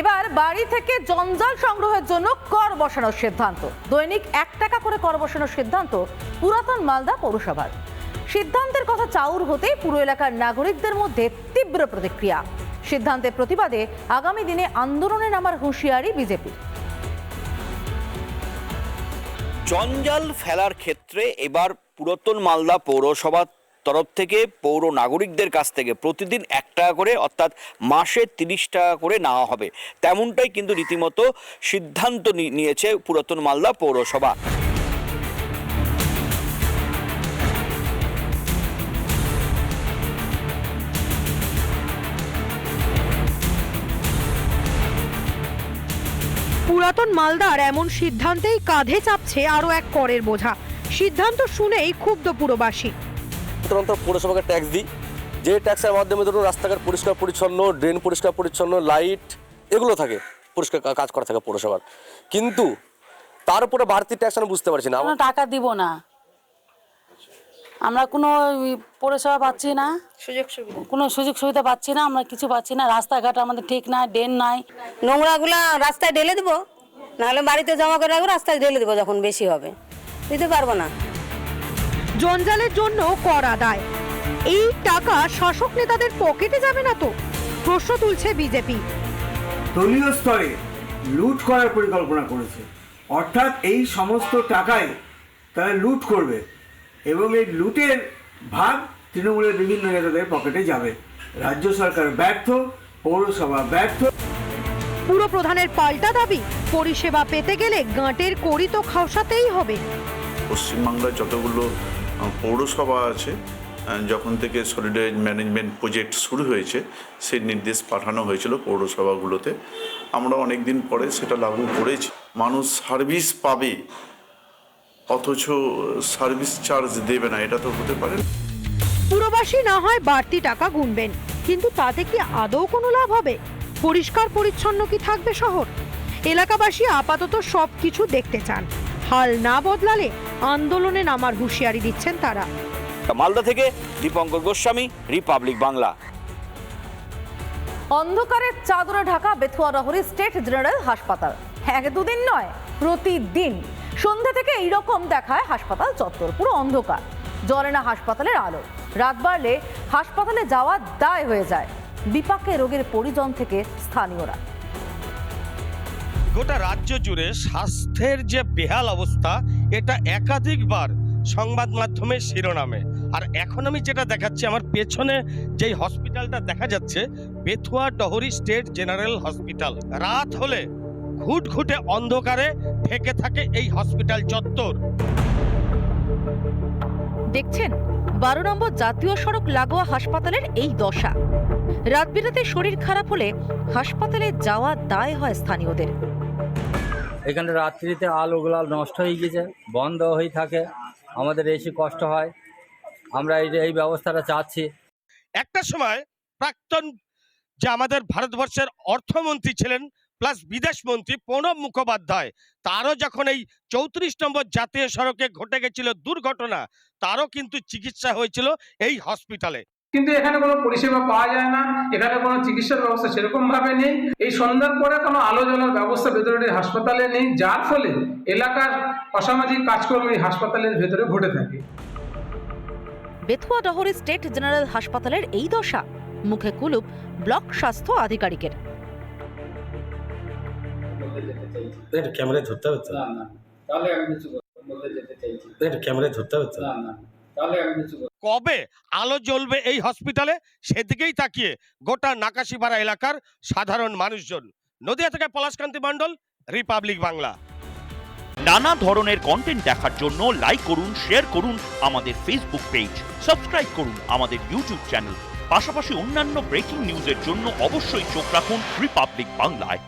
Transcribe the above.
এবার বাড়ি থেকে জঞ্জাল সংগ্রহের জন্য কর বসানোর সিদ্ধান্ত। দৈনিক এক টাকা করে কর বসানোর সিদ্ধান্ত পুরাতন মালদা পৌরসভার। সিদ্ধান্তের কথা চাউর হতেই পুরো এলাকার নাগরিকদের মধ্যে তীব্র প্রতিক্রিয়া। সিদ্ধান্তের প্রতিবাদে আগামী দিনে আন্দোলনে নামার হুঁশিয়ারি বিজেপি। জঞ্জাল ফেলার ক্ষেত্রে এবার পুরাতন মালদা পৌরসভার তরফ থেকে পৌর নাগরিকদের কাছ থেকে প্রতিদিন এক টাকা করে, অর্থাৎ মাসে তিরিশ টাকা করে নেওয়া হবে। তেমনটাই কিন্তু রীতিমতো সিদ্ধান্ত নিয়েছে পুরাতন মালদা পৌরসভা। পুরাতন মালদার এমন সিদ্ধান্তেই কাঁধে চাপছে আরও এক করের বোঝা। সিদ্ধান্ত শুনেই ক্ষুব্ধ পুরবাসী। সাধারণত পৌরসভাকে ট্যাক্স দিই। যে ট্যাক্সের মাধ্যমে ধরুন রাস্তাঘাট পরিষ্কার পরিচ্ছন্ন ড্রেন পরিষ্কার পরিচ্ছন্ন লাইট এগুলো থাকে পরিষ্কার কাজ করা থাকে পৌরসভার। কিন্তু তার উপরে বাড়তি ট্যাক্স আমি বুঝতে পারছি না। কোনো টাকা দিব না। আমরা কোনো ওই পরিষেবা পাচ্ছি না। সুযোগ সুবিধা। কোনো সুযোগ সুবিধা পাচ্ছি না আমরা কিছু পাচ্ছি না। রাস্তাঘাট আমাদের ঠিক নাই ড্রেন নাই। নোংরাগুলো রাস্তায় ঢেলে দেবো নাহলে বাড়িতে জমা করে রাখব রাস্তায় ঢেলে দেবো যখন বেশি হবে। দিতে পারব না। জঞ্জালের জন্য কর আদায়। এই টাকা শাসক নেতাদের পকেটে যাবে না তো? প্রশ্ন তুলছে বিজেপি। দলীয় স্তরে লুট করার পরিকল্পনা করেছে। অর্থাৎ এই সমস্ত টাকায় তারা লুট করবে এবং এই লুটের ভাগ তৃণমূলের বিভিন্ন নেতাদের পকেটে যাবে। রাজ্য সরকার ব্যর্থ পৌরসভা ব্যর্থ। পুরো প্রধানের পাল্টা দাবি পরিষেবা পেতে গেলে গাঁটের কড়ি তো খাওসাতেই হবে। পশ্চিমবাংলার যতগুলো পৌরসভা আছে যখন থেকে সলিডাইজ ম্যানেজমেন্ট প্রজেক্ট শুরু হয়েছে, সেই নির্দেশ পাঠানো হয়েছিল পৌরসভাগুলোতে। আমরা অনেক দিন পরে সেটা লাগু করেছি। মানুষ সার্ভিস পাবে, অথচ সার্ভিস চার্জ দেবে না, এটা তো হতে পারে। পুরবাসী না হয় বাড়তি টাকা গুনবেন, কিন্তু তাতে কি আদৌ কোনো লাভ হবে? পরিষ্কার পরিচ্ছন্ন কি থাকবে শহর? এলাকাবাসী আপাতত সব কিছু দেখতে চান। হাল না বদলালে আন্দোলনে নামার হুঁশিয়ারি দিচ্ছেন তারা। মালদা থেকে দীপঙ্কর গোস্বামী রিপাবলিক বাংলা। অন্ধকারের চাদরে ঢাকা বেথুয়া নহরি স্টেট জেনারেল হাসপাতাল। এক দুদিন নয় প্রতিদিন। সন্ধ্যা থেকে এইরকম দেখায় হাসপাতাল চত্বর পুরো অন্ধকার। জ্বলে না হাসপাতালের আলো। রাত বাড়লে হাসপাতালে যাওয়া দায় হয়ে যায়। বিপাকে রোগের পরিজন থেকে স্থানীয়রা। গোটা রাজ্য জুড়ে স্বাস্থ্যের যে বেহাল অবস্থা, এটা একাধিকবার সংবাদ মাধ্যমের শিরোনামে। আর এখন আমি যেটা দেখাচ্ছি, আমার পেছনে যেই হসপিটালটা দেখা যাচ্ছে, Bethua Dahari state general hospital. রাত হলে ঘুটঘুটে অন্ধকারে ঢেকে থাকে এই হসপিটাল চত্বর। দেখছেন? বারো নম্বর জাতীয় সড়ক লাগোয়া হাসপাতালের এই দশা। রাত বিরাতে শরীর খারাপ হলে হাসপাতালে যাওয়া দায় হয় স্থানীয়দের। এখানে রাত্রিতে আলোগুলো নষ্ট হয়ে গেছে বন্ধ হয়ে থাকে, আমাদের এসে কষ্ট হয়। আমরা এই এই ব্যবস্থাটা চাচ্ছি। একটা সময় প্রাক্তন যে আমাদের ভারতবর্ষের অর্থমন্ত্রী ছিলেন প্লাস বিদেশ মন্ত্রী প্রণব মুখোপাধ্যায়, তারও যখন এই চৌত্রিশ নম্বর জাতীয় সড়কে ঘটে গেছিল দুর্ঘটনা, তারও কিন্তু চিকিৎসা হয়েছিল এই হসপিটালে কিন্তু এখানে কোনো পরিষেবা পাওয়া যায় না এখানে কোনো চিকিৎসার ব্যবস্থা সেরকম ভাবে নেই। এই সন্ধ্যার পরে কোনো আলো জ্বলার ব্যবস্থা ভেতরে হাসপাতালে নেই যার ফলে এলাকার অসামাজিক কাজকর্ম এই হাসপাতালের ভেতরে ঘটে থাকে। বেথুয়া ডহরি স্টেট জেনারেল হাসপাতালের এই দশা মুখে কুলুপ ব্লক স্বাস্থ্য আধিকারিকের। ক্যামেরায় ধরতে হবে তো। এটা ক্যামেরায় ধরতে হবে তো। কবে আলো জ্বলবে এই হসপিটালে সেদিকেই তাকিয়ে গোটা নাকাশিপাড়া এলাকার সাধারণ মানুষজন। নদিয়া থেকে পলাশকান্তি মণ্ডল রিপাবলিক বাংলা নানা ধরনের কন্টেন্ট দেখার জন্য লাইক করুন শেয়ার করুন আমাদের ফেসবুক পেজ সাবস্ক্রাইব করুন আমাদের ইউটিউব চ্যানেল পাশাপাশি অন্যান্য ব্রেকিং নিউজের জন্য অবশ্যই চোখ রাখুন রিপাবলিক বাংলায়